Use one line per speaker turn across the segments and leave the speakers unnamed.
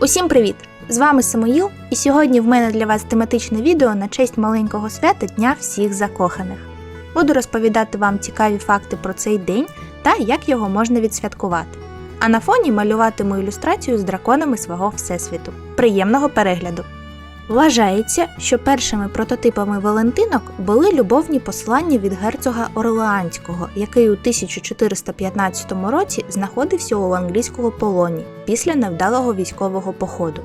Усім привіт! З вами Самоїл, і сьогодні в мене для вас тематичне відео на честь маленького свята Дня всіх закоханих. Буду розповідати вам цікаві факти про цей день та як його можна відсвяткувати. А на фоні малюватиму ілюстрацію з драконами свого всесвіту. Приємного перегляду! Вважається, що першими прототипами Валентинок були любовні послання від герцога Орлеанського, який у 1415 році знаходився у англійському полоні після невдалого військового походу.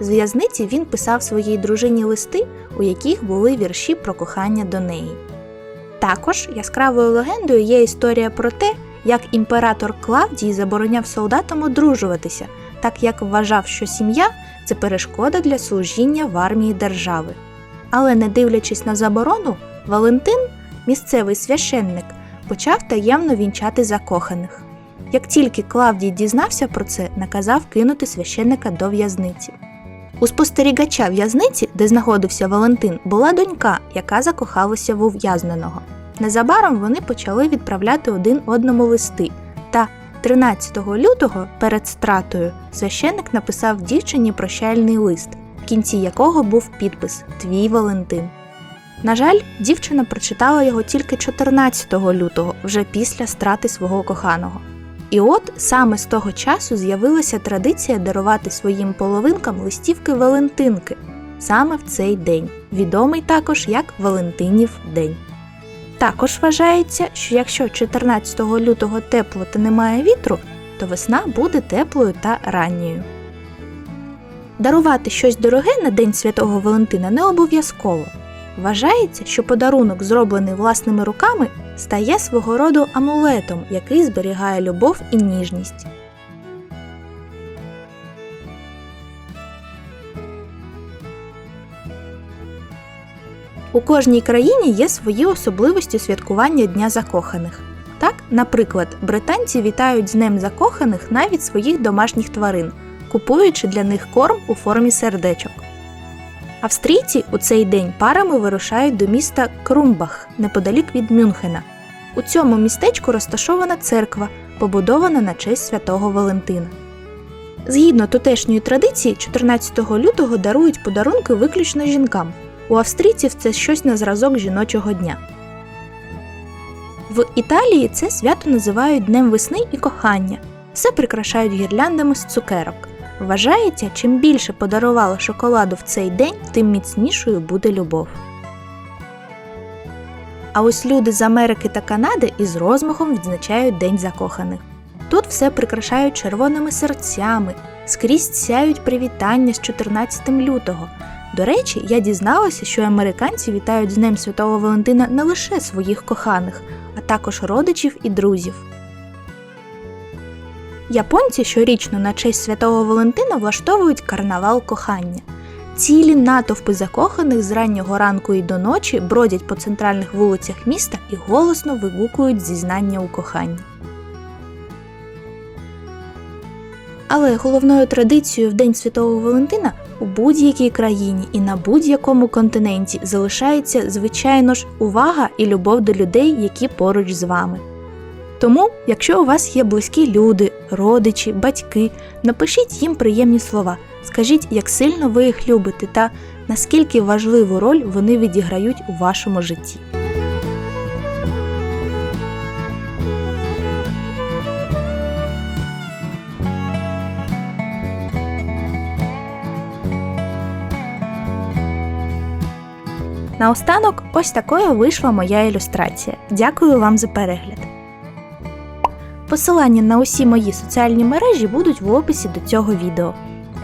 З в'язниці він писав своїй дружині листи, у яких були вірші про кохання до неї. Також яскравою легендою є історія про те, як імператор Клавдій забороняв солдатам одружуватися, так як вважав, що сім'я це перешкода для служіння в армії держави. Але не дивлячись на заборону, Валентин, місцевий священник, почав таємно вінчати закоханих. Як тільки Клавдій дізнався про це, наказав кинути священника до в'язниці. У спостерігача в'язниці, де знаходився Валентин, була донька, яка закохалася в ув'язненого. Незабаром вони почали відправляти один одному листи. Та 13 лютого перед стратою священник написав дівчині прощальний лист, в кінці якого був підпис Твій Валентин. На жаль, дівчина прочитала його тільки 14 лютого, вже після страти свого коханого. І от саме з того часу з'явилася традиція дарувати своїм половинкам листівки Валентинки саме в цей день, відомий також як Валентинів день. Також вважається, що якщо 14 лютого тепло та немає вітру, то весна буде теплою та ранньою. Дарувати щось дороге на День Святого Валентина не обов'язково. Вважається, що подарунок, зроблений власними руками, стає свого роду амулетом, який зберігає любов і ніжність. У кожній країні є свої особливості святкування Дня закоханих. Так, наприклад, британці вітають з Днем закоханих навіть своїх домашніх тварин, купуючи для них корм у формі сердечок. Австрійці у цей день парами вирушають до міста Крумбах неподалік від Мюнхена. У цьому містечку розташована церква, побудована на честь святого Валентина. Згідно тутешньої традиції, 14 лютого дарують подарунки виключно жінкам. У австрійців це щось на зразок жіночого дня. В Італії це свято називають Днем весни і кохання. Все прикрашають гірляндами з цукерок. Вважається, чим більше подарувало шоколаду в цей день, тим міцнішою буде любов. А ось люди з Америки та Канади із розмахом відзначають День закоханих. Тут все прикрашають червоними серцями, скрізь сяють привітання з 14 лютого. До речі, я дізналася, що американці вітають з Днем Святого Валентина не лише своїх коханих, а також родичів і друзів. Японці щорічно на честь святого Валентина влаштовують карнавал кохання. Цілі натовпи закоханих з раннього ранку і до ночі бродять по центральних вулицях міста і голосно вигукують зізнання у коханні. Але головною традицією в День Святого Валентина у будь-якій країні і на будь-якому континенті залишається, звичайно ж, увага і любов до людей, які поруч з вами. Тому, якщо у вас є близькі люди, родичі, батьки, напишіть їм приємні слова, скажіть, як сильно ви їх любите та наскільки важливу роль вони відіграють у вашому житті. Наостанок, ось такою вийшла моя ілюстрація. Дякую вам за перегляд. Посилання на усі мої соціальні мережі будуть в описі до цього відео.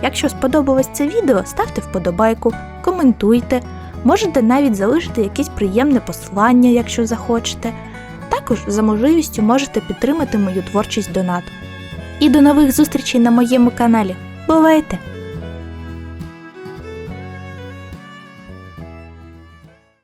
Якщо сподобалось це відео, ставте вподобайку, коментуйте, можете навіть залишити якесь приємне послання, якщо захочете. Також за можливістю можете підтримати мою творчість донатом. І до нових зустрічей на моєму каналі. Бувайте!